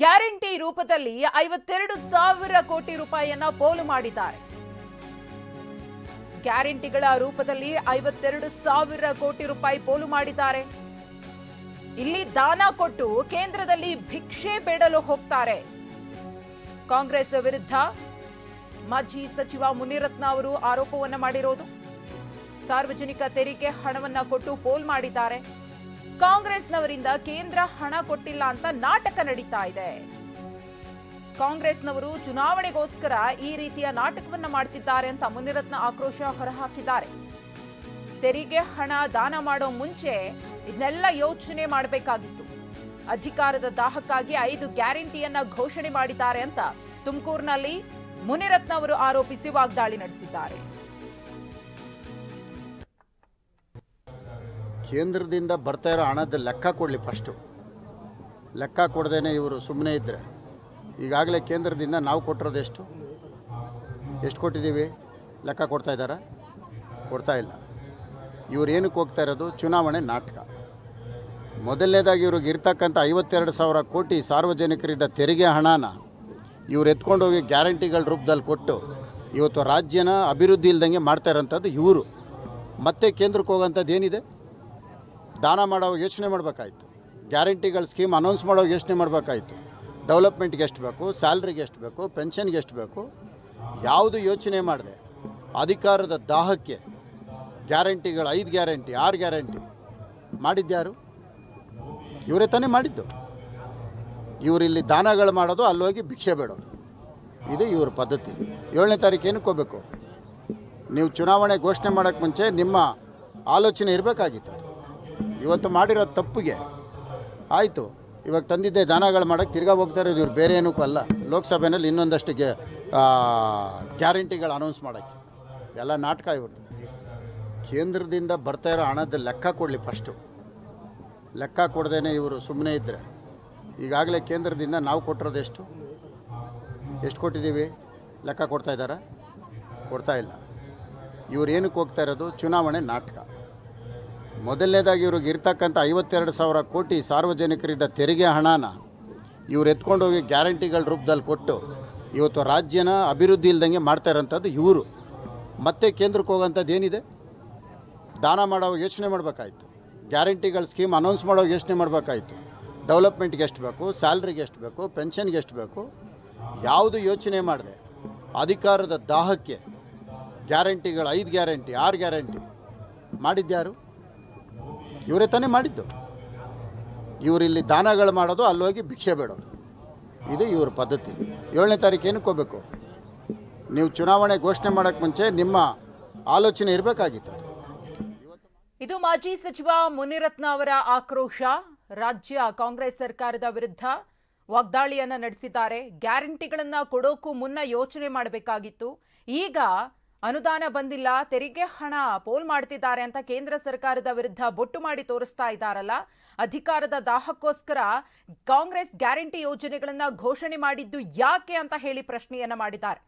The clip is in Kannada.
ಗ್ಯಾರಂಟಿ ರೂಪದಲ್ಲಿ ಐವತ್ತೆರಡು ಸಾವಿರ ಕೋಟಿ ರೂಪಾಯಿಯನ್ನ ಪೋಲು ಮಾಡಿದ್ದಾರೆ. ಗ್ಯಾರಂಟಿಗಳ ರೂಪದಲ್ಲಿ ಐವತ್ತೆರಡು ಸಾವಿರ ಕೋಟಿ ರೂಪಾಯಿ ಪೋಲು ಮಾಡಿದ್ದಾರೆ. ಇಲ್ಲಿ ದಾನ ಕೊಟ್ಟು ಕೇಂದ್ರದಲ್ಲಿ ಭಿಕ್ಷೆ ಬೇಡಲು ಹೋಗ್ತಾರೆ. ಕಾಂಗ್ರೆಸ್ ವಿರುದ್ಧ ಮಾಜಿ ಸಚಿವ ಮುನಿರತ್ನ ಅವರು ಆರೋಪವನ್ನು ಮಾಡಿರೋದು. ಸಾರ್ವಜನಿಕ ತೆರಿಗೆ ಹಣವನ್ನ ಕೊಟ್ಟು ಪೋಲ್ ಮಾಡಿದ್ದಾರೆ. ಕಾಂಗ್ರೆಸ್ನವರಿಂದ ಕೇಂದ್ರ ಹಣ ಕೊಟ್ಟಿಲ್ಲ ಅಂತ ನಾಟಕ ನಡೀತಾ ಇದೆ. ಕಾಂಗ್ರೆಸ್ನವರು ಚುನಾವಣೆಗೋಸ್ಕರ ಈ ರೀತಿಯ ನಾಟಕವನ್ನ ಮಾಡ್ತಿದ್ದಾರೆ ಅಂತ ಮುನಿರತ್ನ ಆಕ್ರೋಶ ಹೊರಹಾಕಿದ್ದಾರೆ. ತೆರಿಗೆ, ಹಣ, ದಾನ ಮಾಡೋ ಮುಂಚೆ ಇದನ್ನೆಲ್ಲ ಯೋಚನೆ ಮಾಡಬೇಕಾಗಿತ್ತು. ಅಧಿಕಾರದ ದಾಹಕ್ಕಾಗಿ ಐದು ಗ್ಯಾರಂಟಿಯನ್ನ ಘೋಷಣೆ ಮಾಡಿದ್ದಾರೆ ಅಂತ ತುಮಕೂರಿನಲ್ಲಿ ಮುನಿರತ್ನ ಅವರು ಆರೋಪಿಸಿ ವಾಗ್ದಾಳಿ ನಡೆಸಿದ್ದಾರೆ. ಕೇಂದ್ರದಿಂದ ಬರ್ತಾ ಇರೋ ಹಣದ ಲೆಕ್ಕ ಕೊಡಲಿ ಫಸ್ಟು ಲೆಕ್ಕ ಕೊಡ್ದೇನೆ ಇವರು ಸುಮ್ಮನೆ ಇದ್ದರೆ ಈಗಾಗಲೇ ಕೇಂದ್ರದಿಂದ ನಾವು ಕೊಟ್ಟಿರೋದು ಎಷ್ಟು? ಎಷ್ಟು ಕೊಟ್ಟಿದ್ದೀವಿ? ಲೆಕ್ಕ ಕೊಡ್ತಾ ಇದ್ದಾರಾ? ಕೊಡ್ತಾ ಇಲ್ಲ. ಇವ್ರು ಏನಕ್ಕೆ ಹೋಗ್ತಾ ಇರೋದು? ಚುನಾವಣೆ ನಾಟಕ. ಮೊದಲನೇದಾಗಿ ಇವ್ರಿಗೆ ಇರ್ತಕ್ಕಂಥ ಐವತ್ತೆರಡು ಸಾವಿರ ಕೋಟಿ ಸಾರ್ವಜನಿಕರಿದ್ದ ತೆರಿಗೆ ಹಣನ ಇವ್ರು ಎತ್ಕೊಂಡು ಹೋಗಿ ಗ್ಯಾರಂಟಿಗಳ ರೂಪದಲ್ಲಿ ಕೊಟ್ಟು ಇವತ್ತು ರಾಜ್ಯನ ಅಭಿವೃದ್ಧಿ ಇಲ್ದಂಗೆ ಮಾಡ್ತಾ ಇರೋಂಥದ್ದು ಇವರು. ಮತ್ತೆ ಕೇಂದ್ರಕ್ಕೆ ಹೋಗೋಂಥದ್ದು ಏನಿದೆ? ದಾನ ಮಾಡೋ ಯೋಚನೆ ಮಾಡಬೇಕಾಯ್ತು. ಗ್ಯಾರಂಟಿಗಳ ಸ್ಕೀಮ್ ಅನೌನ್ಸ್ ಮಾಡೋ ಯೋಚನೆ ಮಾಡಬೇಕಾಯ್ತು. ಡೆವಲಪ್ಮೆಂಟ್ಗೆ ಎಷ್ಟು ಬೇಕು, ಸ್ಯಾಲ್ರಿಗೆ ಎಷ್ಟು ಬೇಕು, ಪೆನ್ಷನ್ಗೆ ಎಷ್ಟು ಬೇಕು, ಯಾವುದು ಯೋಚನೆ ಮಾಡಿದೆ ಅಧಿಕಾರದ ದಾಹಕ್ಕೆ ಗ್ಯಾರಂಟಿಗಳು ಐದು ಗ್ಯಾರಂಟಿ, ಆರು ಗ್ಯಾರಂಟಿ ಮಾಡಿದ್ಯಾರು? ಇವರೇ ತಾನೇ ಮಾಡಿದ್ದು. ಇವರಿಲ್ಲಿ ದಾನಗಳು ಮಾಡೋದು ಅಲ್ಲೋಗಿ ಭಿಕ್ಷೆ ಬೇಡೋದು. ಇದು ಇವ್ರ ಪದ್ಧತಿ. ಏಳನೇ ತಾರೀಕು ಏನಕ್ಕೆ ಹೋಗ್ಬೇಕು? ನೀವು ಚುನಾವಣೆ ಘೋಷಣೆ ಮಾಡೋಕ್ಕೆ ಮುಂಚೆ ನಿಮ್ಮ ಆಲೋಚನೆ ಇರಬೇಕಾಗಿತ್ತು ಇವತ್ತು ಮಾಡಿರೋ ತಪ್ಪಿಗೆ ಆಯಿತು. ಇವಾಗ ತಂದಿದ್ದೆ ದಾನಗಳು ಮಾಡೋಕ್ಕೆ ತಿರ್ಗಾ ಹೋಗ್ತಾ ಇರೋದು ಇವ್ರು. ಬೇರೆ ಏನಕ್ಕೂ ಅಲ್ಲ. ಲೋಕಸಭೆಯಲ್ಲಿ ಇನ್ನೊಂದಷ್ಟು ಗೆ ಗ್ಯಾರಂಟಿಗಳು ಅನೌನ್ಸ್ ಮಾಡೋಕ್ಕೆ. ಎಲ್ಲ ನಾಟಕ ಇವ್ರದ್ದು. ಕೇಂದ್ರದಿಂದ ಬರ್ತಾ ಇರೋ ಹಣದ ಲೆಕ್ಕ ಕೊಡಲಿ ಫಸ್ಟು ಲೆಕ್ಕ ಕೊಡದೇನೆ ಇವರು ಸುಮ್ಮನೆ ಇದ್ದರೆ ಈಗಾಗಲೇ ಕೇಂದ್ರದಿಂದ ನಾವು ಕೊಟ್ಟಿರೋದು ಎಷ್ಟು? ಎಷ್ಟು ಕೊಟ್ಟಿದ್ದೀವಿ? ಲೆಕ್ಕ ಕೊಡ್ತಾ ಇದ್ದಾರಾ? ಕೊಡ್ತಾ ಇಲ್ಲ. ಇವ್ರು ಏನಕ್ಕೆ ಹೋಗ್ತಾ ಇರೋದು? ಚುನಾವಣೆ ನಾಟಕ. ಮೊದಲನೇದಾಗಿ ಇವ್ರಿಗೆ ಇರ್ತಕ್ಕಂಥ ಐವತ್ತೆರಡು ಸಾವಿರ ಕೋಟಿ ಸಾರ್ವಜನಿಕರಿದ್ದ ತೆರಿಗೆ ಹಣನ ಇವ್ರು ಎತ್ಕೊಂಡು ಹೋಗಿ ಗ್ಯಾರಂಟಿಗಳ ರೂಪದಲ್ಲಿ ಕೊಟ್ಟು ಇವತ್ತು ರಾಜ್ಯನ ಅಭಿವೃದ್ಧಿ ಇಲ್ದಂಗೆ ಮಾಡ್ತಾ ಇರೋಂಥದ್ದು ಇವರು. ಮತ್ತೆ ಕೇಂದ್ರಕ್ಕೆ ಹೋಗೋಂಥದ್ದು ಏನಿದೆ? ದಾನ ಮಾಡೋವಾಗ ಯೋಚನೆ ಮಾಡಬೇಕಾಯ್ತು. ಗ್ಯಾರಂಟಿಗಳ ಸ್ಕೀಮ್ ಅನೌನ್ಸ್ ಮಾಡೋವಾಗ ಯೋಚನೆ ಮಾಡಬೇಕಾಯ್ತು. ಡೆವಲಪ್ಮೆಂಟ್ಗೆ ಎಷ್ಟು ಬೇಕು, ಸ್ಯಾಲ್ರಿಗೆ ಎಷ್ಟು ಬೇಕು, ಪೆನ್ಷನ್ಗೆ ಎಷ್ಟು ಬೇಕು, ಯಾವುದು ಯೋಚನೆ ಮಾಡಿದೆ ಅಧಿಕಾರದ ದಾಹಕ್ಕೆ ಗ್ಯಾರಂಟಿಗಳು ಐದು ಗ್ಯಾರಂಟಿ, ಆರು ಗ್ಯಾರಂಟಿ ಮಾಡಿದ್ಯಾರು? ಇವರೇ ತಾನೇ ಮಾಡಿದ್ದು. ಇವರು ಇಲ್ಲಿ ದಾನಗಳು ಮಾಡೋದು ಅಲ್ಲೋಗಿ ಭಿಕ್ಷೆ ಬೇಡೋದು. ಇದು ಇವ್ರ ಪದ್ಧತಿ. ಏಳನೇ ತಾರೀಕು ಏನಕ್ಕೆ ಹೋಗ್ಬೇಕು? ನೀವು ಚುನಾವಣೆ ಘೋಷಣೆ ಮಾಡೋಕ್ಕೆ ಮುಂಚೆ ನಿಮ್ಮ ಆಲೋಚನೆ ಇರಬೇಕಾಗಿತ್ತು ಇದು ಮಾಜಿ ಸಚಿವ ಮುನಿರತ್ನ ಅವರ ಆಕ್ರೋಶ. ರಾಜ್ಯ ಕಾಂಗ್ರೆಸ್ ಸರ್ಕಾರದ ವಿರುದ್ಧ ವಾಗ್ದಾಳಿಯನ್ನ ನಡೆಸಿದ್ದಾರೆ. ಗ್ಯಾರಂಟಿಗಳನ್ನ ಕೊಡೋಕ್ಕೂ ಮುನ್ನ ಯೋಚನೆ ಮಾಡಬೇಕಾಗಿತ್ತು. ಈಗ ಅನುದಾನ ಬಂದಿಲ್ಲ, ತೆರಿಗೆ ಹಣ ಪೋಲ್ ಮಾಡ್ತಿದ್ದಾರೆ ಅಂತ ಕೇಂದ್ರ ಸರ್ಕಾರದ ವಿರುದ್ಧ ಬೊಟ್ಟು ಮಾಡಿ ತೋರಿಸ್ತಾ ಇದ್ದಾರಲ್ಲ. ಅಧಿಕಾರದ ದಾಹಕ್ಕೋಸ್ಕರ ಕಾಂಗ್ರೆಸ್ ಗ್ಯಾರಂಟಿ ಯೋಜನೆಗಳನ್ನ ಘೋಷಣೆ ಮಾಡಿದ್ದು ಯಾಕೆ ಅಂತ ಹೇಳಿ ಪ್ರಶ್ನೆಯನ್ನ ಮಾಡಿದ್ದಾರೆ.